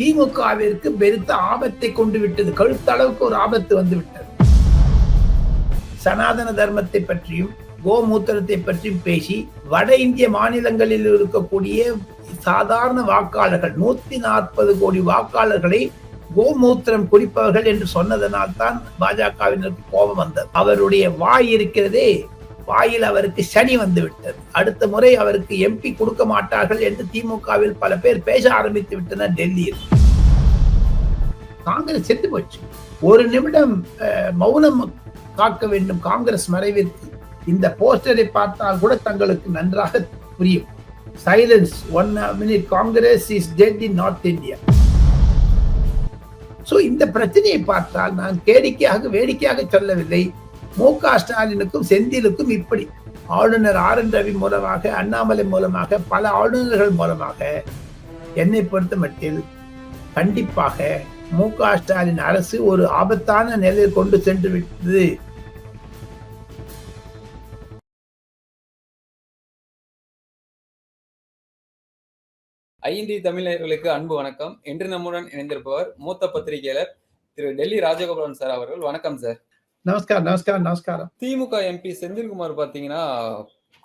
திமுகவிற்கு பெருத்த ஆபத்தை கொண்டு விட்டது. கழுத்தளவுக்கு ஒரு ஆபத்து வந்து விட்டது. சனாதன தர்மத்தை பற்றியும் கோமூத்திரத்தை பற்றியும் பேசி வட இந்திய மாநிலங்களில் இருக்கக்கூடிய சாதாரண வாக்காளர்கள் நூத்தி நாற்பது கோடி வாக்காளர்களை கோமூத்திரம் குடிப்பவர்கள் என்று சொன்னதனால் தான் பாஜகவினருக்கு கோபம் வந்தது. அவருடைய வாய் இருக்கிறதே வாயில் அவருக்கு சனி வந்து விட்டது. அடுத்த முறை அவருக்கு எம்பி கொடுக்க மாட்டார்கள் என்று திமுகவில் பல பேர் பேச ஆரம்பித்து விட்டனர் டெல்லியில். காங்கிரஸ் செத்து போச்சு. ஒரு நிமிடம் மௌனம் காக்க வேண்டும் காங்கிரஸ் மறைவிற்கு. இந்த போஸ்டரை பார்த்தால் கூட தங்களுக்கு நன்றாக புரியும். Silence one minute Congress is dead in north India. So இந்த பிரச்சனையை பார்த்தால் நான் கேடிக்கையாக வேடிக்கையாக சொல்லவில்லை. மு க ஸ்டாலினுக்கும் செந்திலுக்கும் இப்படி ஆளுநர் ஆர் என் ரவி மூலமாக அண்ணாமலை மூலமாக பல ஆளுநர்கள் மூலமாக என்னை பொறுத்த மட்டில் கண்டிப்பாக மு க ஸ்டாலின் அரசு ஒரு ஆபத்தான நிலையில் கொண்டு சென்று விட்டது. ஐந்தி தமிழர்களுக்கு அன்பு வணக்கம். இன்று நம்முடன் இணைந்திருப்பவர் மூத்த பத்திரிகையாளர் திரு டெல்லி ராஜகோபாலன் சார் அவர்கள். வணக்கம் சார். நமஸ்காரம் நமஸ்காரம் நமஸ்காரம். திமுக எம்பி செந்தில்குமார் பாத்தீங்கன்னா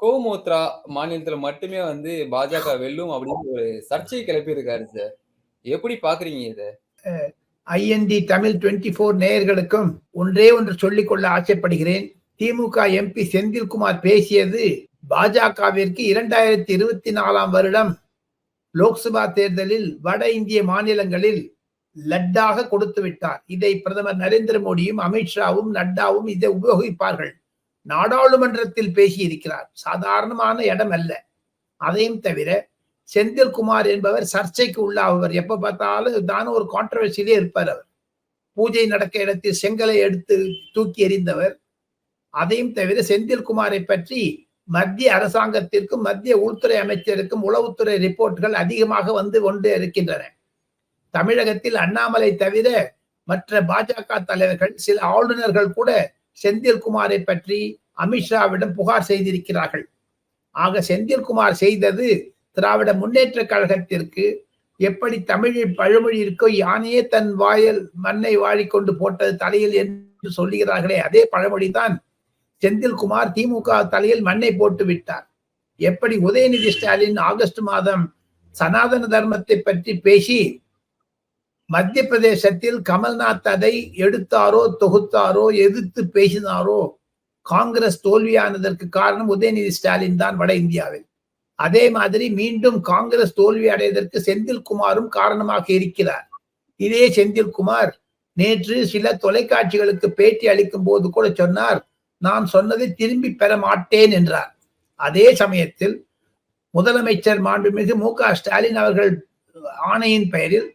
கோமோத்ரா மாநிலத்துல மட்டுமே வந்து பாஜக வெல்லும் அப்படின்னு ஒரு சர்ச்சையை கிளப்பி இருக்காரு சார். எப்படி பாக்குறீங்க இத? ஐஎன்டி தமிழ் டுவெண்ட்டி ஃபோர் நேயர்களுக்கும் ஒன்றே ஒன்று சொல்லிக்கொள்ள ஆசைப்படுகிறேன். திமுக எம்பி செந்தில்குமார் பேசியது பாஜகவிற்கு இரண்டாயிரத்தி இருபத்தி நாலாம் வருடம் லோக்சபா தேர்தலில் வட இந்திய மாநிலங்களில் லட்டாக கொடுத்து விட்டார். இதை பிரதமர் நரேந்திர மோடியும் அமித்ஷாவும் நட்டாவும் இதை உபயோகிப்பார்கள். நாடாளுமன்றத்தில் பேசியிருக்கிறார். சாதாரணமான இடம் அல்ல. அதையும் தவிர செந்தில்குமார் என்பவர் சர்ச்சைக்கு உள்ளாவர் எப்ப பார்த்தாலும் தானும் ஒரு கான்ட்ரவர்சியிலே இருப்பார் அவர். பூஜை நடக்க இடத்தில் செங்கலை எடுத்து தூக்கி எறிந்தவர். அதையும் தவிர செந்தில்குமாரை பற்றி மத்திய அரசாங்கத்திற்கும் மத்திய உள்துறை அமைச்சருக்கும் உளவுத்துறை ரிப்போர்ட்கள் அதிகமாக வந்து கொண்டு இருக்கின்றன. தமிழகத்தில் அண்ணாமலை தவிர மற்ற பாஜக தலைவர்கள் சில ஆளுநர்கள் கூட செந்தில்குமாரை பற்றி அமித்ஷாவிடம் புகார் செய்திருக்கிறார்கள். ஆக செந்தில்குமார் செய்தது திராவிட முன்னேற்ற கழகத்திற்கு எப்படி தமிழில் பழமொழி இருக்கோ யானையே தன் வாயில் மண்ணை வாழிக்கொண்டு போட்டது தலையில் என்று சொல்லுகிறார்களே அதே பழமொழி தான் செந்தில்குமார் திமுக தலையில் மண்ணை போட்டு விட்டார். எப்படி உதயநிதி ஸ்டாலின் ஆகஸ்ட் மாதம் சனாதன தர்மத்தை பற்றி பேசி மத்திய பிரதேசத்தில் கமல்நாத் அதை எடுத்தாரோ தொகுத்தாரோ எதிர்த்து பேசினாரோ காங்கிரஸ் தோல்வியானதற்கு காரணம் உதயநிதி ஸ்டாலின் தான் வட இந்தியாவில். அதே மாதிரி மீண்டும் காங்கிரஸ் தோல்வி அடைவதற்கு செந்தில்குமாரும் காரணமாக இருக்கிறார். இதே செந்தில்குமார் நேற்று சில தொலைக்காட்சிகளுக்கு பேட்டி அளிக்கும் போது கூட சொன்னார் நான் சொன்னதை திரும்பி பெற மாட்டேன் என்றார். அதே சமயத்தில் முதலமைச்சர் மாண்புமிகு மு க ஸ்டாலின் அவர்கள் ஆணையின் பெயரில்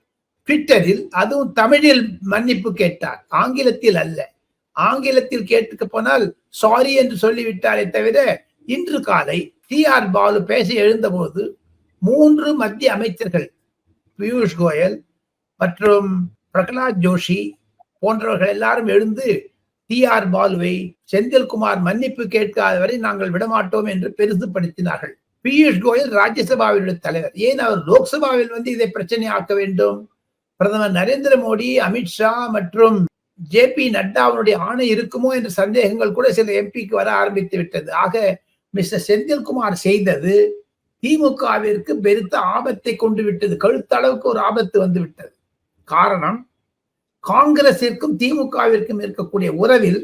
ட்விட்டரில் அதுவும் தமிழில் மன்னிப்பு கேட்டார். ஆங்கிலத்தில் அல்ல. ஆங்கிலத்தில் கேட்டுக்க போனால் சாரி என்று சொல்லிவிட்டாரே தவிர இன்று காலை டி ஆர் பாலு பேச எழுந்தபோது மூன்று மத்திய அமைச்சர்கள் பியூஷ் கோயல் மற்றும் பிரகலாத் ஜோஷி போன்றவர்கள் எல்லாரும் எழுந்து டி ஆர் பாலுவை செந்தில்குமார் மன்னிப்பு கேட்காத வரை நாங்கள் விடமாட்டோம் என்று பெருசுப்படுத்தினார்கள் பியூஷ் கோயல் ராஜ்யசபாவினுடைய தலைவர். ஏன் அவர் லோக்சபாவில் வந்து இதை பிரச்சனை ஆக்க வேண்டும்? பிரதமர் நரேந்திர மோடி அமித்ஷா மற்றும் ஜே பி நட்டாவுடைய ஆணை இருக்குமோ என்ற சந்தேகங்கள் கூட சில எம்பிக்கு வர ஆரம்பித்து விட்டது. ஆக மிஸ்டர் செந்தில்குமார் செய்தது திமுகவிற்கு பெருத்த ஆபத்தை கொண்டு விட்டது. கழுத்தளவுக்கு ஒரு ஆபத்து வந்து விட்டது. காரணம் காங்கிரசிற்கும் திமுகவிற்கும் இருக்கக்கூடிய உறவில்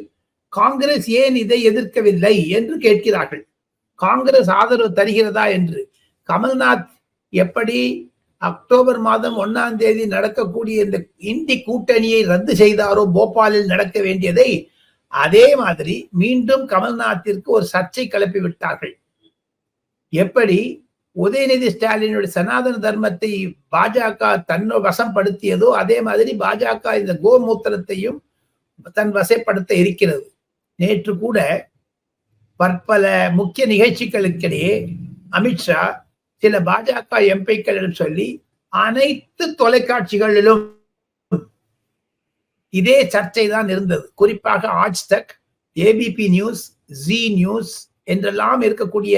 காங்கிரஸ் ஏன் இதை எதிர்க்கவில்லை என்று கேட்கிறார்கள். காங்கிரஸ் ஆதரவு தருகிறதா என்று கமல்நாத் எப்படி அக்டோபர் மாதம் ஒன்னாம் தேதி நடக்கக்கூடிய இந்த இந்தி கூட்டணியை ரத்து செய்தாரோ போபாலில் நடக்க வேண்டியதை அதே மாதிரி மீண்டும் கமல்நாத்திற்கு ஒரு சர்ச்சை கிளப்பி விட்டார்கள். எப்படி? உதயநிதி ஸ்டாலினுடைய சனாதன தர்மத்தை பாஜக தன்னை வசப்படுத்தியதோ அதே மாதிரி பாஜக இந்த கோமூத்திரத்தையும் தன் வசப்படுத்த இருக்கிறது. நேற்று கூட பற்பல முக்கிய நிகழ்ச்சிகளுக்கிடையே அமித்ஷா சில பாஜக எம்பிக்களிடம் சொல்லி அனைத்து தொலைக்காட்சிகளிலும் இதே சர்ச்சை தான் இருந்தது. குறிப்பாக Aaj Tak ABP news Zee news என்றெல்லாம் இருக்கக்கூடிய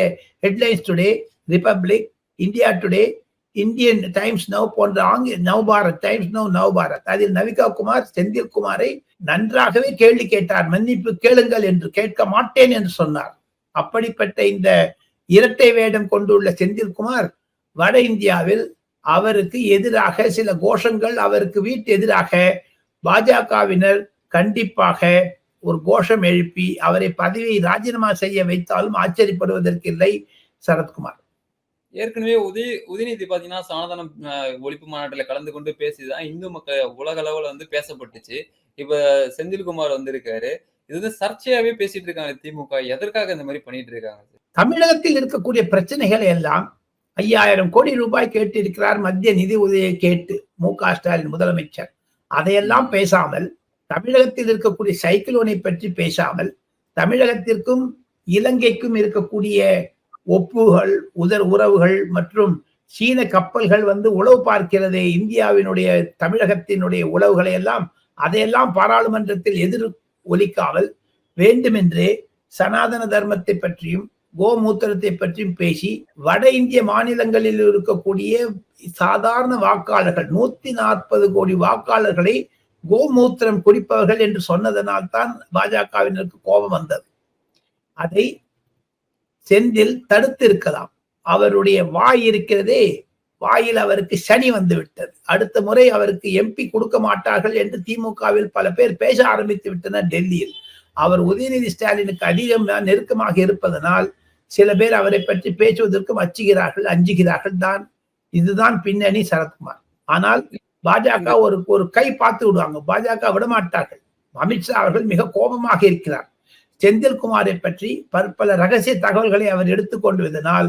headlines Today Republic India Today Indian Times Now போன்ற ஆங்கில நவபாரத் டைம்ஸ் நவ் நவபாரத் அதில் நவிகா குமார் செந்தில்குமாரை நன்றாகவே கேள்வி கேட்டார். மன்னிப்பு கேளுங்கள் என்று கேட்க மாட்டேன் என்று சொன்னார். அப்படிப்பட்ட இந்த இரட்டை வேடம் கொண்டுள்ள செந்தில்குமார் வட இந்தியாவில் அவருக்கு எதிராக சில கோஷங்கள் அவருக்கு வீட்டு எதிராக பாஜகவினர் கண்டிப்பாக ஒரு கோஷம் எழுப்பி அவரை பதவியை ராஜினாமா செய்ய வைத்தாலும் ஆச்சரியப்படுவதற்கில்லை சரத்குமார். ஏற்கனவே உதய உதயநிதி பாத்தீங்கன்னா சனாதனம் அஹ், ஒழிப்பு மாநாட்டில் கலந்து கொண்டு பேசிதான் இந்து மக்கள் உலக அளவுல வந்து பேசப்பட்டுச்சு. இப்ப செந்தில்குமார் வந்திருக்காரு. இது வந்து சர்ச்சையாவே பேசிட்டு இருக்காங்க திமுக. எதற்காக இந்த மாதிரி பண்ணிட்டு இருக்காங்க? தமிழகத்தில் இருக்கக்கூடிய பிரச்சனைகளை எல்லாம் ஐயாயிரம் கோடி ரூபாய் கேட்டு இருக்கிறார் மத்திய நிதி உதவியை கேட்டு மு க ஸ்டாலின் முதலமைச்சர். அதையெல்லாம் பேசாமல் தமிழகத்தில் இருக்கக்கூடிய சைக்கிளோனை பற்றி பேசாமல் தமிழகத்திற்கும் இலங்கைக்கும் இருக்கக்கூடிய ஒப்புகள் உதர் உறவுகள் மற்றும் சீன கப்பல்கள் வந்து உளவு பார்க்கிறது இந்தியாவினுடைய தமிழகத்தினுடைய உளவுகளை எல்லாம் அதையெல்லாம் பாராளுமன்றத்தில் எதிர் ஒலிக்காமல் வேண்டுமென்றே சனாதன தர்மத்தை பற்றியும் கோமூத்திரத்தை பற்றியும் பேசி வட இந்திய மாநிலங்களில் இருக்கக்கூடிய சாதாரண வாக்காளர்கள் நூத்தி நாற்பது கோடி வாக்காளர்களை கோமூத்திரம் குடிப்பவர்கள் என்று சொன்னதனால் தான் பாஜகவினருக்கு கோபம் வந்தது. அதை செந்தில் தடுத்து இருக்கலாம் அவருடைய வாய் இருக்கிறதே வாயில் அவருக்கு சனி வந்து விட்டது அடுத்த முறை அவருக்கு எம்பி கொடுக்க மாட்டார்கள் என்று திமுகவில் பல பேர் பேச ஆரம்பித்து விட்டனர் டெல்லியில். அவர் உதயநிதி ஸ்டாலினுக்கு அதிகம் நெருக்கமாக இருப்பதனால் சில பேர் அவரை பற்றி பேசுவதற்கும் அச்சுகிறார்கள் அஞ்சுகிறார்கள். தான் இதுதான் பின்னணி சரத்குமார். ஆனால் பாஜக ஒரு ஒரு கை பார்த்து விடுவாங்க. பாஜக விடமாட்டார்கள். அமித்ஷா அவர்கள் மிக கோபமாக இருக்கிறார். செந்தில்குமாரை பற்றி பற்பல ரகசிய தகவல்களை அவர் எடுத்துக்கொண்டு வந்தனால்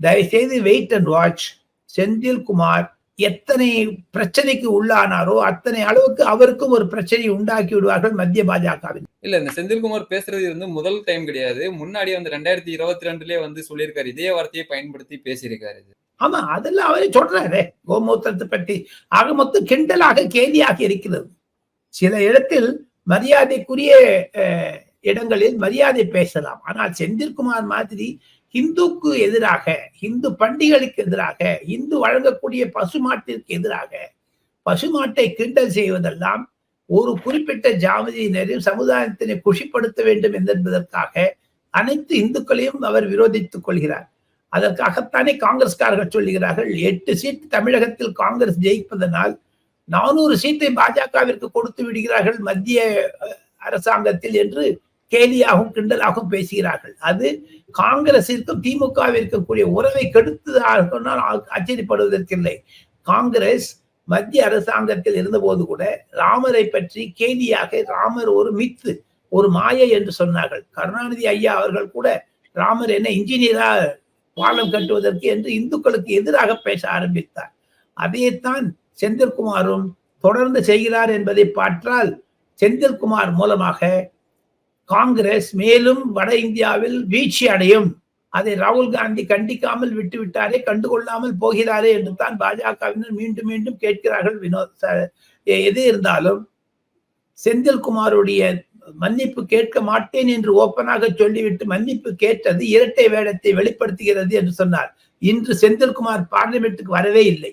தயவுசெய்து வெயிட் அண்ட் வாட்ச் செந்தில்குமார் எத்தனை பிரச்சனைக்கு உள்ளானாரோ அத்தனை அளவுக்கு அவருக்கும் ஒரு பிரச்சனையை உண்டாக்கி விடுவார்கள் மத்திய பாஜகவின் இல்ல இந்த செந்தில்குமார் பேசுறது வந்து முதல் டைம் கிடையாது. முன்னாடி வந்து ரெண்டாயிரத்தி இருபத்தி ரெண்டுலயே வந்து சொல்லியிருக்காரு. இதே வார்த்தையை பயன்படுத்தி பேசியிருக்காரு. ஆமா அதெல்லாம் அவரே சொல்றாரு. கோமூத்திரத்தை பற்றி ஆக மொத்தம் கிண்டலாக கேலியாக இருக்கிறது. சில இடத்தில் மரியாதைக்குரிய அஹ், இடங்களில் மரியாதை பேசலாம். ஆனால் செந்தில்குமார் மாதிரி இந்துக்கு எதிராக இந்து பண்டிகைகளுக்கு எதிராக இந்து வழங்கக்கூடிய பசுமாட்டிற்கு எதிராக பசுமாட்டை கிண்டல் செய்வதெல்லாம் ஒரு குறிப்பிட்ட ஜாமதியினரையும் சமுதாயத்தினை குஷிப்படுத்த வேண்டும் என்பதற்காக அனைத்து இந்துக்களையும் அவர் விரோதித்துக் கொள்கிறார். அதற்காகத்தானே காங்கிரஸ்காரர்கள் சொல்லுகிறார்கள் எட்டு சீட் தமிழகத்தில் காங்கிரஸ் ஜெயிப்பதனால் நானூறு சீட்டை பாஜகவிற்கு கொடுத்து விடுகிறார்கள் மத்திய அஹ், அரசாங்கத்தில் என்று கேலியாகவும் கிண்டலாகவும் பேசுகிறார்கள். அது காங்கிரசிற்கும் திமுகவிற்கும் கூடிய உறவை கெடுத்ததாக சொன்னால் ஆச்சரியப்படுவதற்கில்லை. காங்கிரஸ் மத்திய அரசாங்கத்தில் இருந்தபோது கூட ராமரை பற்றி கேலியாக ராமர் ஒரு மித்து ஒரு மாயை என்று சொன்னார்கள். கருணாநிதி ஐயா அவர்கள் கூட ராமர் என்ன இன்ஜினியரா பாலம் கட்டுவதற்கு என்று இந்துக்களுக்கு எதிராக பேச ஆரம்பித்தார். அதையேத்தான் செந்தில்குமாரும் தொடர்ந்து செய்கிறார் என்பதை பார்த்தால் செந்தில்குமார் மூலமாக காங்கிரஸ் மேலும் வட இந்தியாவில் வீழ்ச்சி அடையும் அதை ராகுல் காந்தி கண்டிக்காமல் விட்டுவிட்டாரே கண்டுகொள்ளாமல் போகிறாரே என்று தான் பாஜகவினர் மீண்டும் மீண்டும் கேட்கிறார்கள் வினோத் எது இருந்தாலும். செந்தில்குமாருடைய மன்னிப்பு கேட்க மாட்டேன் என்று ஓப்பனாக சொல்லிவிட்டு மன்னிப்பு கேட்டது இரட்டை வேடத்தை வெளிப்படுத்துகிறது என்று சொன்னார். இன்று செந்தில்குமார் பார்லிமெண்ட்டுக்கு வரவே இல்லை.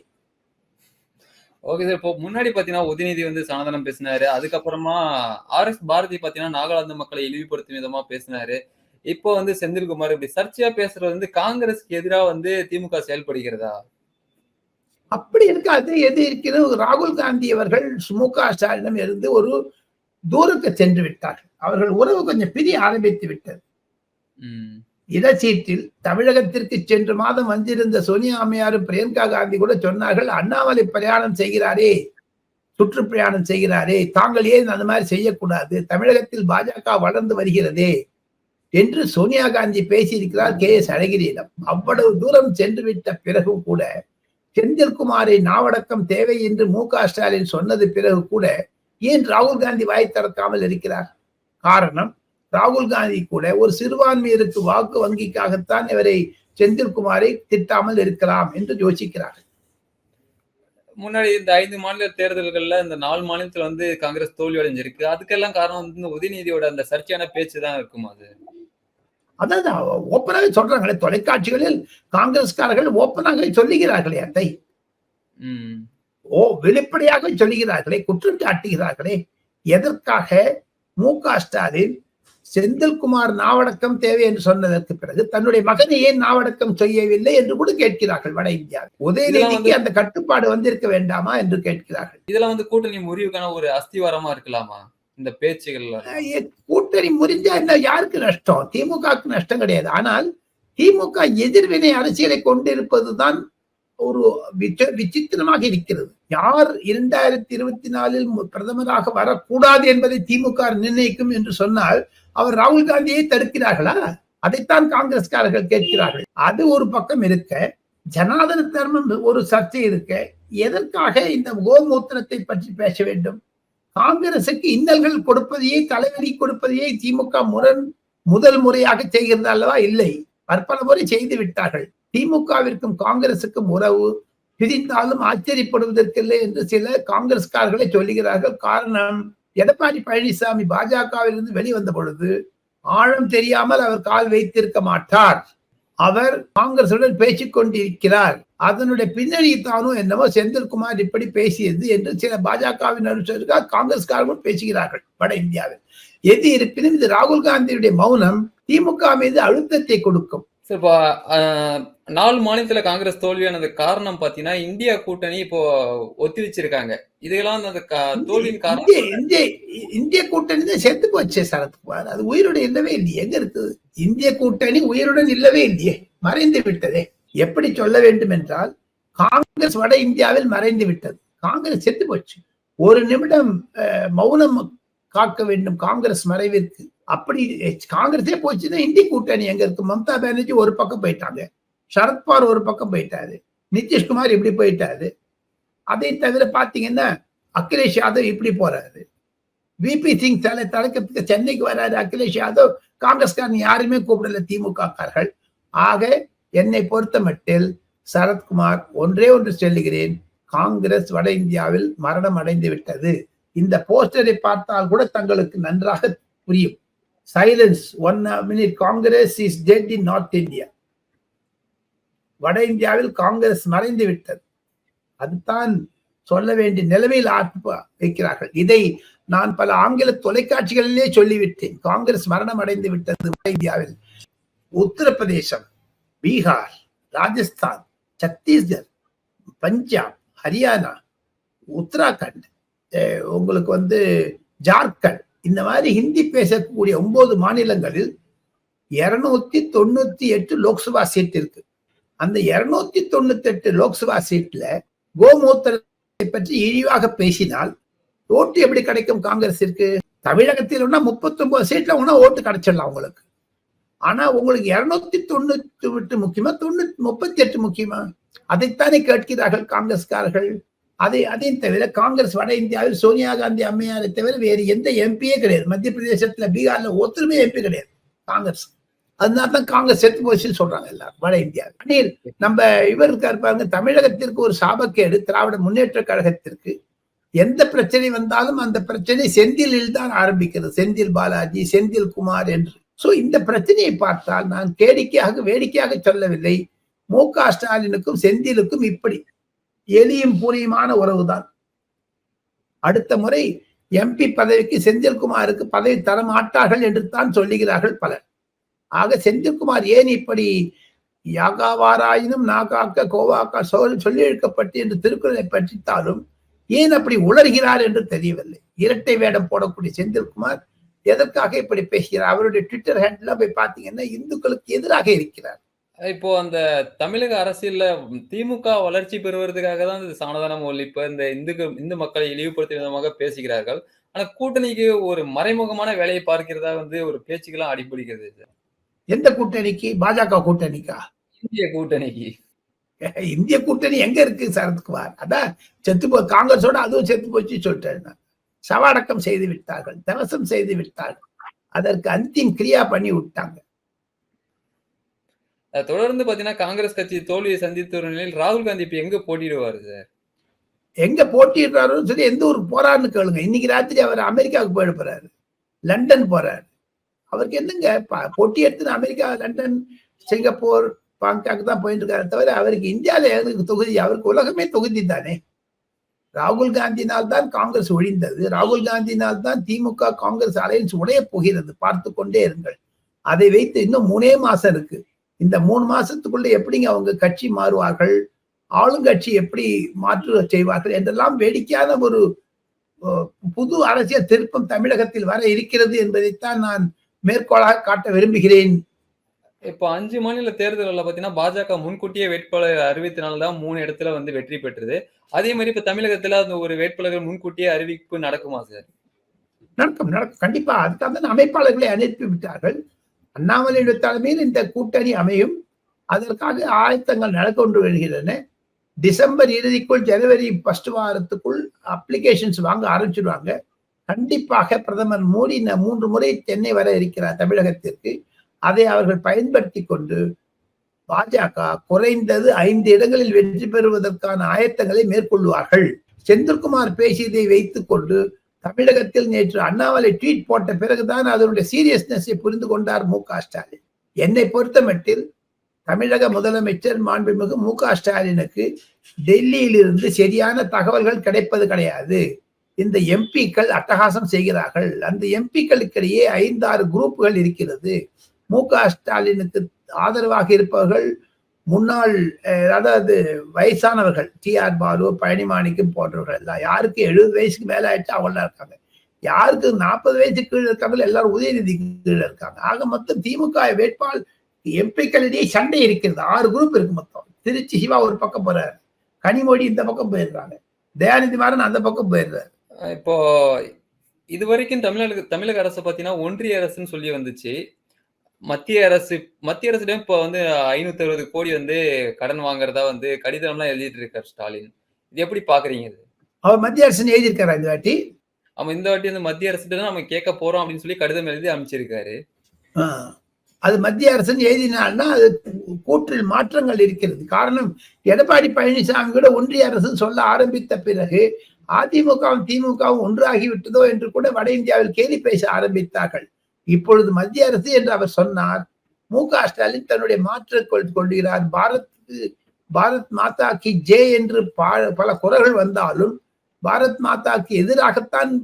ஓகே சார் இப்போ முன்னாடி பாத்தீங்கன்னா உதயநிதி வந்து சனாதனம் பேசினாரு. அதுக்கப்புறமா ஆர் எஸ் பாரதி பாத்தீங்கன்னா நாகாலாந்து மக்களை இழிவுபடுத்தும் விதமா பேசினாரு. இப்போ வந்து செந்தில்குமார் இப்படி சர்ச்சையா பேசுறது வந்து காங்கிரஸ்க்கு எதிராக வந்து திமுக செயல்படுகிறதா? அப்படி இருக்காது எது இருக்கிறது? ராகுல் காந்தி அவர்கள் மு க ஸ்டாலினம் இருந்து ஒரு தூரத்தை சென்று விட்டார்கள். அவர்கள் உறவு கொஞ்சம் பிரிய ஆரம்பித்து விட்டது. இடச்சீட்டில் தமிழகத்திற்கு சென்ற மாதம் வந்திருந்த சோனியா அம்மையாரும் பிரியங்கா காந்தி கூட சொன்னார்கள் அண்ணாமலை பிரயாணம் செய்கிறாரே சுற்றுப்பிரயாணம் செய்கிறாரே தாங்கள் ஏன் அந்த மாதிரி செய்யக்கூடாது? தமிழகத்தில் பாஜக வளர்ந்து வருகிறதே. என்று சோனியா காந்தி பேசியிருக்கிறார் கே எஸ் அழகிரியிடம். அவ்வளவு தூரம் சென்று விட்ட பிறகும் கூட செந்தில்குமாரை நாவடக்கம் தேவை என்று மு க ஸ்டாலின் சொன்னது பிறகு கூட ஏன் ராகுல் காந்தி வாய் திறக்காமல் இருக்கிறார்? காரணம் ராகுல் காந்தி கூட ஒரு சிறுபான்மையருக்கு வாக்கு வங்கிக்காகத்தான் இவரை செந்தில்குமாரை திட்டாமல் இருக்கலாம் என்று யோசிக்கிறார் முன்னாடி இந்த ஐந்து மாநில தேர்தல்கள்ல இந்த நாலு மாநிலத்துல வந்து காங்கிரஸ் தோல்வி அடைஞ்சிருக்கு அதுக்கெல்லாம் காரணம் வந்து உதயநிதியோட அந்த சர்ச்சையான பேச்சு தான் இருக்கும் அது? அதான் ஓப்பனாக சொல்றாங்களே தொலைக்காட்சிகளில் காங்கிரஸ்காரர்கள் ஓப்பனாக சொல்லுகிறார்களே அத்தை ம். ஓ வெளிப்படையாக சொல்லுகிறார்களே குற்றம் சாட்டுகிறார்களே எதற்காக மு க ஸ்டாலின் செந்தில்குமார் நாவடக்கம் தேவை என்று சொன்னதற்கு பிறகு தன்னுடைய மகனை ஏன் நாவடக்கம் செய்யவில்லை என்று கூட கேட்கிறார்கள் வட இந்தியா உதயநிதிக்கு அந்த கட்டுப்பாடு வந்திருக்க வேண்டாமா என்று கேட்கிறார்கள். இதெல்லாம் வந்து கூட்டணி முறிவுக்கான ஒரு அஸ்திவாரமா இருக்கலாமா? இந்த பேச்சுகள் கூட்டணி முறிஞ்சா என்ன? யாருக்கு நஷ்டம்? திமுகவுக்கு நஷ்டம் கிடையாது. ஆனால் திமுக எதிர்வினை அரசியலை கொண்டிருப்பதுதான் ஒரு விசித்திரமாக இருக்கிறது. யார் இரண்டாயிரத்தி இருபத்தி நாலில் பிரதமராக வரக்கூடாது என்பதை திமுக நிர்ணயிக்கும் என்று சொன்னால் அவர் ராகுல் காந்தியை தடுக்கிறார்களா? அதைத்தான் காங்கிரஸ்காரர்கள் கேட்கிறார்கள். அது ஒரு பக்கம் இருக்க ஜனாதன தர்மம் ஒரு சர்ச்சை இருக்க எதற்காக இந்த கோமூத்திரத்தை பற்றி பேச வேண்டும்? காங்கிரசுக்கு இன்னல்கள் கொடுப்பதையே தலைவலி கொடுப்பதையே திமுக முரண் முதல் முறையாக செய்கிறது அல்லவா? இல்லை. பற்பல முறை செய்து விட்டார்கள். திமுகவிற்கும் காங்கிரசுக்கும் உறவு பிரிந்தாலும் ஆச்சரியப்படுவதற்கில்லை என்று சில காங்கிரஸ்காரர்களை சொல்லுகிறார்கள். காரணம் எடப்பாடி பழனிசாமி பாஜகவிலிருந்து வெளிவந்த பொழுது ஆழம் தெரியாமல் அவர் கால் வைத்திருக்க மாட்டார். அவர் காங்கிரசுடன் பேசிக் கொண்டிருக்கிறார் அதனுடைய பின்னணி தானோ என்னவோ செந்தில்குமார் இப்படி பேசியது என்று சில பாஜகவின் அனுசரிக்காக காங்கிரஸ்காரர்கள் பேசுகிறார்கள் வட இந்தியாவில். எது இருப்பினும் இது ராகுல் காந்தியுடைய மௌனம். திமுக மீது அழுத்தத்தை கொடுக்கும். சார் இப்போ நாலு மாநிலத்துல காங்கிரஸ் தோல்வியானது காரணம் பாத்தீங்கன்னா இந்தியா கூட்டணி இப்போ ஒத்தி வச்சிருக்காங்க இதெல்லாம் அந்த தோல்வியின் காரணம் இந்திய இந்திய கூட்டணி தான் செத்து போச்சே சரத்குமார் அது உயிருடன் இல்லவே இல்லையே. எங்க இருக்குது இந்திய கூட்டணி உயிருடன் இல்லவே இல்லையே. மறைந்து விட்டதே. எப்படி சொல்ல வேண்டும் என்றால் காங்கிரஸ் வட இந்தியாவில் மறைந்து விட்டது. காங்கிரஸ் செத்து போச்சு. ஒரு நிமிடம் மௌனம் காக்க வேண்டும் காங்கிரஸ் மறைவிற்கு. அப்படி காங்கிரஸே போச்சுன்னா இந்தி கூட்டணி எங்க இருக்கு? மம்தா பானர்ஜி ஒரு பக்கம் போயிட்டாங்க. சரத்பவார் ஒரு பக்கம் போயிட்டாரு. நிதிஷ்குமார் இப்படி போயிட்டாரு. அதை தவிர பாத்தீங்கன்னா அகிலேஷ் யாதவ் இப்படி போறாரு. விபி சிங் தலை தலைக்கிறதுக்கு சென்னைக்கு வராரு. அகிலேஷ் யாதவ் காங்கிரஸ்காரன் யாருமே கூப்பிடல. திமுக ஆக என்னை பொறுத்த மட்டில் சரத்குமார் ஒன்றே ஒன்று சொல்லுகிறேன். காங்கிரஸ் வட இந்தியாவில் மரணம் அடைந்து விட்டது. இந்த போஸ்டரை பார்த்தால் கூட தங்களுக்கு நன்றாக புரியும். Silence one minute Congress is dead in north India வட இந்தியாவில் காங்கிரஸ் மறைந்து விட்டது. அதுதான் சொல்ல வேண்டிய நிலைமையில் வைக்கிறார்கள். இதை நான் பல ஆங்கில தொலைக்காட்சிகளிலே சொல்லிவிட்டேன். காங்கிரஸ் மரணம் அடைந்து விட்டது வட இந்தியாவில். உத்தரப்பிரதேசம் பீகார் ராஜஸ்தான் சத்தீஸ்கர் பஞ்சாப் ஹரியானா உத்தராகண்ட் அஹ் உங்களுக்கு வந்து ஜார்க்கண்ட் இந்த மாதிரி ஹிந்தி பேசக்கூடிய ஒன்பது மாநிலங்களில் இருநூத்தி தொண்ணூத்தி எட்டு லோக்சபா சீட் இருக்கு. அந்த இருநூத்தி தொண்ணூத்தி எட்டு லோக்சபா சீட்ல கோமூத்திரத்தை பற்றி இழிவாக பேசினால் ஓட்டு எப்படி கிடைக்கும் காங்கிரஸிற்கு தமிழகத்தில் ஒன்னா முப்பத்தி ஒன்பது சீட்ல ஒன்னா ஓட்டு கிடைச்சிடலாம் உங்களுக்கு. ஆனா உங்களுக்கு இருநூத்தி தொண்ணூத்தி எட்டு முக்கியமா? தொண்ணூத்தி முப்பத்தி எட்டு முக்கியமா? அதைத்தானே கேட்கிறார்கள் காங்கிரஸ்காரர்கள். அதை அதையும் தவிர காங்கிரஸ் வட இந்தியாவில் சோனியா காந்தி அம்மையாரை தவிர வேறு எந்த எம்பியே கிடையாது. மத்திய பிரதேசத்துல பீகார்ல ஒருத்தருமே எம்பி கிடையாது. காங்கிரஸ். அதனால தான் காங்கிரஸ் செத்து போச்சுன்னு சொல்றாங்க எல்லாரும் வட இந்தியா நம்ம இவர் இருக்காரு பாருங்க தமிழகத்திற்கு ஒரு சாபக்கேடு திராவிட முன்னேற்ற கழகத்திற்கு. எந்த பிரச்சனை வந்தாலும் அந்த பிரச்சனை செந்திலில் தான் ஆரம்பிக்கிறது. செந்தில் பாலாஜி செந்தில் குமார் என்று. சோ இந்த பிரச்சனையை பார்த்தால் நான் கேடிக்கையாக வேடிக்கையாக சொல்லவில்லை. மு க ஸ்டாலினுக்கும் செந்திலுக்கும் இப்படி. எலியும் பூரியுமான உறவுதான். அடுத்த முறை எம்பி பதவிக்கு செந்தில்குமாருக்கு பதவி தர மாட்டார்கள் என்று தான் சொல்லுகிறார்கள் பலர். ஆக செந்தில்குமார் ஏன் இப்படி யாகாவாராயினும் நாகாக்க கோவாக்கா சோல் சொல்லியிருக்கப்பட்டு என்று திருக்குறளை பற்றித்தாலும் ஏன் அப்படி உளர்கிறார் என்று தெரியவில்லை. இரட்டை வேடம் போடக்கூடிய செந்தில்குமார் எதற்காக இப்படி பேசுகிறார்? அவருடைய ட்விட்டர் ஹேண்டில் போய் பார்த்தீங்கன்னா இந்துக்களுக்கு எதிராக இருக்கிறார். இப்போ அந்த தமிழக அரசியல்ல திமுக வளர்ச்சி பெறுவதற்காக தான் இந்த சனாதனம் ஒழிப்பு இந்த இந்துக்கு இந்து மக்களை இழிவுபடுத்தும் விதமாக பேசுகிறார்கள். ஆனா கூட்டணிக்கு ஒரு மறைமுகமான வேலையை பார்க்கிறதா வந்து ஒரு பேச்சுக்கெல்லாம் அடிபிடிக்கிறது. எந்த கூட்டணிக்கு? பாஜக கூட்டணிக்கா? இந்திய கூட்டணிக்கு. இந்திய கூட்டணி எங்க இருக்கு சரத்குமார் அதான் செத்து போ காங்கிரஸோட அதுவும் செத்து போச்சு சொல்லிட்டேன். சவாடக்கம் செய்து விட்டார்கள் தவசம் செய்து விட்டார்கள். அதற்கு அந்திம் கிரியா பண்ணி விட்டாங்க. தொடர்ந்து பாத்தீங்கன்னா காங்கிரஸ் கட்சி தோல்வியை சந்தித்து வரும் நிலையில் ராகுல் காந்தி இப்ப எங்க போட்டிடுவாரு சார் எங்க போட்டிடுறாரோ சரி எந்த ஊருக்கு போறாருன்னு கேளுங்க. இன்னைக்கு ராத்திரி அவர் அமெரிக்காவுக்கு போயிட போறாரு. லண்டன் போறாரு. அவருக்கு என்னங்க? போட்டி எடுத்து அமெரிக்கா லண்டன் சிங்கப்பூர் பாங்காக் தான் போயிட்டு இருக்காரு தவிர அவருக்கு இந்தியாவில தொகுதி அவருக்கு உலகமே தொகுதி தானே. ராகுல் காந்தினால் தான் காங்கிரஸ் ஒழிந்தது. ராகுல் காந்தினால் தான் திமுக காங்கிரஸ் அலையன்ஸ் உடைய போகிறது. பார்த்து கொண்டே இருங்கள். அதை வைத்து இன்னும் மூணே மாசம் இருக்கு. இந்த மூணு மாசத்துக்குள்ள எப்படிங்க அவங்க கட்சி மாறுவார்கள்? ஆளுங்கட்சி எப்படி மாற்று செய்வார்கள்? என்றெல்லாம் வேடிக்கையான ஒரு புது அரசியல் திருப்பம் தமிழகத்தில் வர இருக்கிறது என்பதைத்தான் நான் மேற்கோளாக காட்ட விரும்புகிறேன். இப்போ அஞ்சு மாநில தேர்தல்களில் பார்த்தீங்கன்னா பாஜக முன்கூட்டியே வேட்பாளர் அறிவித்தனால தான் மூணு இடத்துல வந்து வெற்றி பெற்றது. அதே மாதிரி இப்போ தமிழகத்துல அந்த ஒரு வேட்பாளர்கள் முன்கூட்டியே அறிவிப்பு நடக்குமா சார்? நடக்கும் நடக்கும். கண்டிப்பா. அதுக்காக அமைப்பாளர்களை அனுப்பி விட்டார்கள். அண்ணாமலையுடைய தலைமையில் இந்த கூட்டணி அமையும். அதற்காக ஆயத்தங்கள் நடக்கொண்டு வருகின்றன. டிசம்பர் இறுதிக்குள் ஜனவரி ஃபர்ஸ்ட் வாரத்துக்குள் அப்ளிகேஷன்ஸ் வாங்க ஆரம்பிச்சிடுவாங்க கண்டிப்பாக பிரதமர் மோடி ந- மூன்று முறை சென்னை வர இருக்கிறார் தமிழகத்திற்கு. அதை அவர்கள் பயன்படுத்தி கொண்டு பாஜக குறைந்தது ஐந்து இடங்களில் வெற்றி பெறுவதற்கான ஆயத்தங்களை மேற்கொள்வார்கள். செந்தில்குமார் பேசியதை வைத்துக் கொண்டு தமிழகத்தில் நேற்று அண்ணாமலை ட்வீட் போட்ட பிறகுதான் அதனுடைய சீரியஸ்னஸை புரிந்து கொண்டார் மு க ஸ்டாலின். என்னை பொறுத்தமட்டில் தமிழக முதலமைச்சர் மாண்புமிகு மு க ஸ்டாலினுக்கு டெல்லியிலிருந்து சரியான தகவல்கள் கிடைப்பது கிடையாது. இந்த எம்பிக்கள் அட்டகாசம் செய்கிறார்கள். அந்த எம்பிக்களுக்கிடையே ஐந்தாறு குரூப்புகள் இருக்கிறது. மு க ஸ்டாலினுக்கு ஆதரவாக இருப்பவர்கள் முன்னாள் அதாவது வயசானவர்கள் டி. ஆர். பாலு பழனிமாணிக்கம் போன்றவர்கள் எல்லாம் யாருக்கு எழுபது வயசுக்கு மேலே ஆயிடுச்சு அவங்களாம் இருக்காங்க. யாருக்கு நாற்பது வயசுக்கு கீழே இருக்காங்களோ எல்லாரும் உதயநிதிக்கு கீழே இருக்காங்க. ஆக மொத்தம் திமுக வேட்பாளர் எம்பிக்களிடையே சண்டை இருக்கிறது. ஆறு குரூப் இருக்கு மொத்தம். திருச்சி சிவா ஒரு பக்கம் போறாரு. கனிமொழி இந்த பக்கம் போயிடுறாங்க. தயாநிதி மாறன் அந்த பக்கம் போயிடுறாரு. இப்போ இது வரைக்கும் தமிழக தமிழக அரசு பார்த்தீங்கன்னா ஒன்றிய அரசுன்னு சொல்லி வந்துச்சு. மத்திய அரசு மத்திய அரசிடம் இப்போ வந்து ஐநூத்தி அறுபது கோடி வந்து கடன் வாங்குறதா வந்து கடிதம்லாம் எழுதிட்டு இருக்காரு ஸ்டாலின். இது எப்படி பாக்குறீங்க இது? அவர் மத்திய அரசு எழுதியிருக்காரா இந்த வாட்டி? நம்ம இந்த வாட்டி வந்து மத்திய அரசு நம்ம கேட்க போறோம் அப்படின்னு சொல்லி கடிதம் எழுதி அமைச்சிருக்காரு. அது மத்திய அரசு எழுதினால்னா அது கூற்றில் மாற்றங்கள் இருக்கிறது. காரணம் எடப்பாடி பழனிசாமி கூட ஒன்றிய அரசு சொல்ல ஆரம்பித்த பிறகு அதிமுகவும் திமுகவும் ஒன்றாகி விட்டதோ என்று கூட வட இந்தியாவில் கேலி பேச ஆரம்பித்தார்கள். இப்பொழுது மத்திய அரசு என்று அவர் சொன்னார் மு க ஸ்டாலின் தன்னுடைய மாற்ற கொள்கிறார். பாரத் பாரத் மாதா கி ஜே என்று பா- பல குரல்கள் வந்தாலும் பாரத் மாதாக்கு எதிராகத்தான்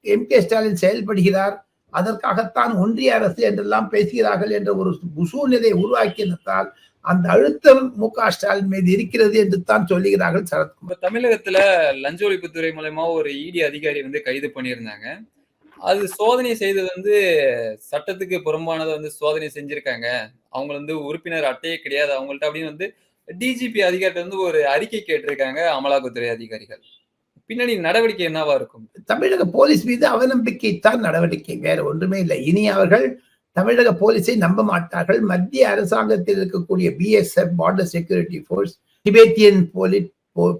எம் கே ஸ்டாலின் செயல்படுகிறார் அதற்காகத்தான் ஒன்றிய அரசு என்றெல்லாம் பேசுகிறார்கள் என்ற ஒரு சூழ்நிலையை உருவாக்கியதால் அந்த அழுத்தம் மு க ஸ்டாலின் மீது இருக்கிறது என்று தான் சொல்லுகிறார்கள் சரத்குமார். தமிழகத்துல லஞ்ச ஒழிப்புத்துறை மூலயமா ஒரு இடி அதிகாரி வந்து கைது பண்ணியிருந்தாங்க. அது சோதனை செய்தது வந்து சட்டத்துக்கு புறம்பானதை வந்து சோதனை செஞ்சிருக்காங்க. அவங்க வந்து உறுப்பினர் அட்டையே கிடையாது. அவங்கள்ட்ட அப்படின்னு வந்து டிஜிபி அதிகாரிட்ட வந்து ஒரு அறிக்கை கேட்டிருக்காங்க அமலாக்கத்துறை அதிகாரிகள். பின்னாடி நடவடிக்கை என்னவா இருக்கும்? தமிழக போலீஸ் மீது அவநம்பிக்கைத்தான் நடவடிக்கை. வேற ஒன்றுமே இல்லை. இனி அவர்கள் தமிழக போலீஸை நம்ப மாட்டார்கள். மத்திய அரசாங்கத்தில் இருக்கக்கூடிய BSF border security force Tibetan police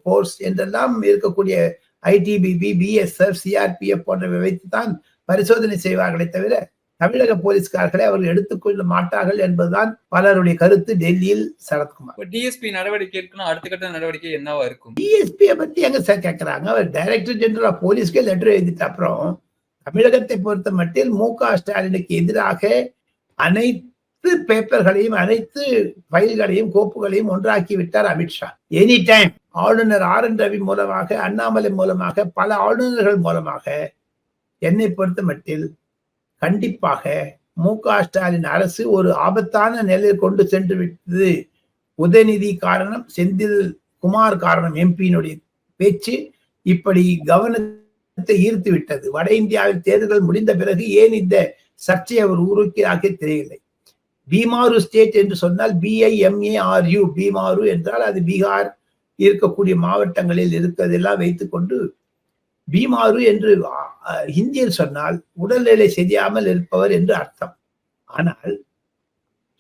force என்றெல்லாம் இருக்கக்கூடிய ஐடிபிபி பிஎஸ்எஃப் சிஆர்பிஎஃப் போன்றவை வைத்துதான் பரிசோதனை செய்வார்களே தவிர தமிழக போலீஸ்காரர்களை அவர்கள் எடுத்துக்கொள்ள மாட்டார்கள் என்பதுதான் பலருடைய கருத்து டெல்லியில் சரத்குமார். டிஎஸ்பி நடவடிக்கை எடுக்கணும் அடுத்த கட்ட நடவடிக்கை என்னவா இருக்கும்? டிஎஸ்பியை பத்தி எங்க சார் கேட்கறாங்க அவர் டைரக்டர் ஜெனரல் ஆஃப் போலீஸ்க்கே லெட்டர் எழுதிட்ட அப்புறம் தமிழகத்தை பொறுத்த மட்டில் மு க ஸ்டாலினுக்கு எதிராக அனைத்து பேப்பர்களையும் அனைத்து ஃபைல்களையும் கோப்புகளையும் ஒன்றாக்கி விட்டார் அமித்ஷா எனி டைம் ஆளுநர் ஆர் என் ரவி மூலமாக அண்ணாமலை மூலமாக பல ஆளுநர்கள் மூலமாக என்னை பொறுத்த மட்டில் கண்டிப்பாக மு க ஸ்டாலின் அரசு ஒரு ஆபத்தான நிலையில் கொண்டு சென்று விட்டது. உதயநிதி காரணம் செந்தில் குமார் காரணம் எம்பியினுடைய பேச்சு இப்படி கவனத்தை ஈர்த்து விட்டது. வட இந்தியாவில் தேர்தல்கள் முடிந்த பிறகு ஏன் இந்த சர்ச்சையை அவர் உருவாக்கியாக தெரியவில்லை. பீமாரு ஸ்டேட் என்று சொன்னால் பிஐஎம்ஏஆர்யூ பீமாரு என்றால் அது பீகார் இருக்கக்கூடிய மாவட்டங்களில் இருக்கிறதெல்லாம் வைத்துக்கொண்டு பீமாரு என்று ஹிந்தியில் சொன்னால் உடல்நிலை சரியாமல் இருப்பவர் என்று அர்த்தம். ஆனால்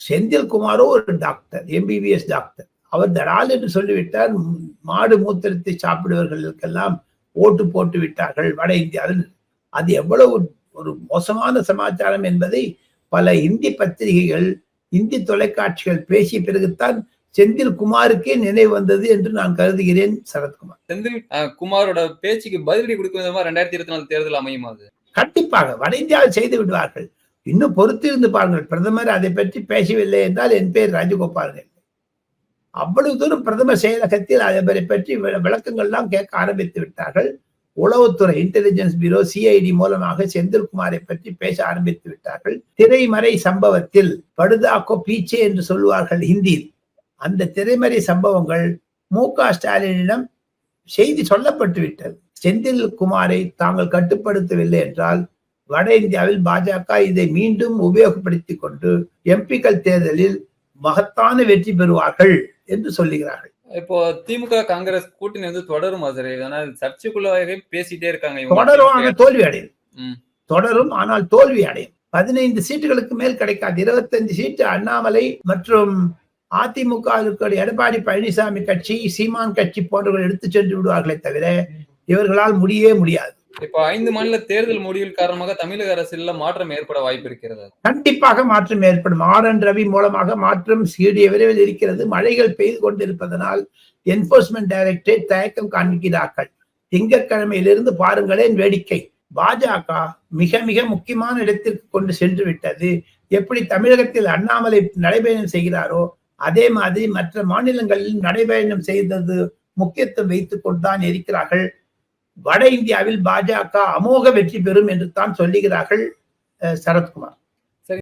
செந்தில்குமாரோ ஒரு டாக்டர் எம்பிபிஎஸ் டாக்டர். அவர் தடால் என்று சொல்லிவிட்டார் மாடு மூத்திரத்தை சாப்பிடுவர்களுக்கெல்லாம் ஓட்டு போட்டு விட்டார்கள் வட இந்தியாவில். அது எவ்வளவு ஒரு மோசமான சமாச்சாரம் என்பதை பல இந்தி பத்திரிகைகள் இந்தி தொலைக்காட்சிகள் பேசிய பிறகுத்தான் செந்தில் குமாருக்கே நினைவு வந்தது என்று நான் கருதுகிறேன் சரத்குமார். செந்தில் குமாரோட பேச்சுக்கு பதிலடி கொடுக்கும் விதமா ரெண்டாயிரத்தி இருபத்தி நாலு தேர்தல் அமையுமா அது. கண்டிப்பாக வட இந்தியாவில் செய்து விடுவார்கள். இன்னும் பொறுத்திருந்து பாருங்கள் பிரதமர் அதை பற்றி பேசவில்லை என்றால் என் பேர் ராஜகோபாலன் அவ்வளவு தூரம் பிரதமர் செயலகத்தில் அவரை பற்றி விளக்கங்கள்லாம் கேட்க ஆரம்பித்து விட்டார்கள். உளவுத்துறை இன்டெலிஜென்ஸ் பியூரோ சிஐடி மூலமாக செந்தில்குமாரை பற்றி பேச ஆரம்பித்து விட்டார்கள். திரைமறை சம்பவத்தில் படுதாக்கோ பீச்சே என்று சொல்வார்கள் ஹிந்தியில். அந்த திரைமறை சம்பவங்கள் மு க ஸ்டாலினிடம் செய்தி சொல்லப்பட்டு விட்டது. செந்தில்குமாரை தாங்கள் கட்டுப்படுத்தவில்லை என்றால் வட இந்தியாவில் பாஜக இதை மீண்டும் உபயோகப்படுத்திக் கொண்டு எம்பிக்கள் தேர்தலில் மகத்தான வெற்றி பெறுவார்கள் என்று சொல்லுகிறார்கள். இப்போ திமுக காங்கிரஸ் கூட்டணி வந்து தொடருமா சார் ஏன்னா சர்ச்சைக்குள்ளாகவே பேசிட்டே இருக்காங்க. தொடரும் ஆனால் தோல்வி அடையும். தொடரும் ஆனால் தோல்வி அடையும். பதினைந்து சீட்டுகளுக்கு மேல் கிடைக்காது. இருபத்தஞ்சு சீட்டு அண்ணாமலை மற்றும் அதிமுக இருக்கிற எடப்பாடி பழனிசாமி கட்சி சீமான் கட்சி போன்றவர்கள் எடுத்து சென்று விடுவார்களே தவிர இவர்களால் முடியவே முடியாது. இப்போ ஐந்து மாநில தேர்தல் முடிவில் காரணமாக தமிழக அரசியல்ல மாற்றம் ஏற்பட வாய்ப்பு இருக்கிறது. கண்டிப்பாக மாற்றம் ஏற்படும். ஆர் என் ரவி மூலமாக மாற்றம் சீடிய விரைவில் இருக்கிறது. மழைகள் பெய்து கொண்டிருப்பதனால் என்போர்ஸ்மெண்ட் டைரக்டரேட் தயக்கம் காண்கிறார்கள். திங்கட்கிழமையிலிருந்து பாருங்களேன் வேடிக்கை. பாஜக மிக மிக முக்கியமான இடத்திற்கு கொண்டு சென்று விட்டது. எப்படி தமிழகத்தில் அண்ணாமலை நடைபயணம் செய்கிறாரோ அதே மாதிரி மற்ற மாநிலங்களில் நடைபயணம் செய்தது முக்கியத்துவம் வைத்துக் கொண்டுதான் இருக்கிறார்கள். வட இந்தியாவில் பாஜக அமோக வெற்றி பெறும் என்று தான் சொல்லுகிறார்கள் அஹ், சரத்குமார்.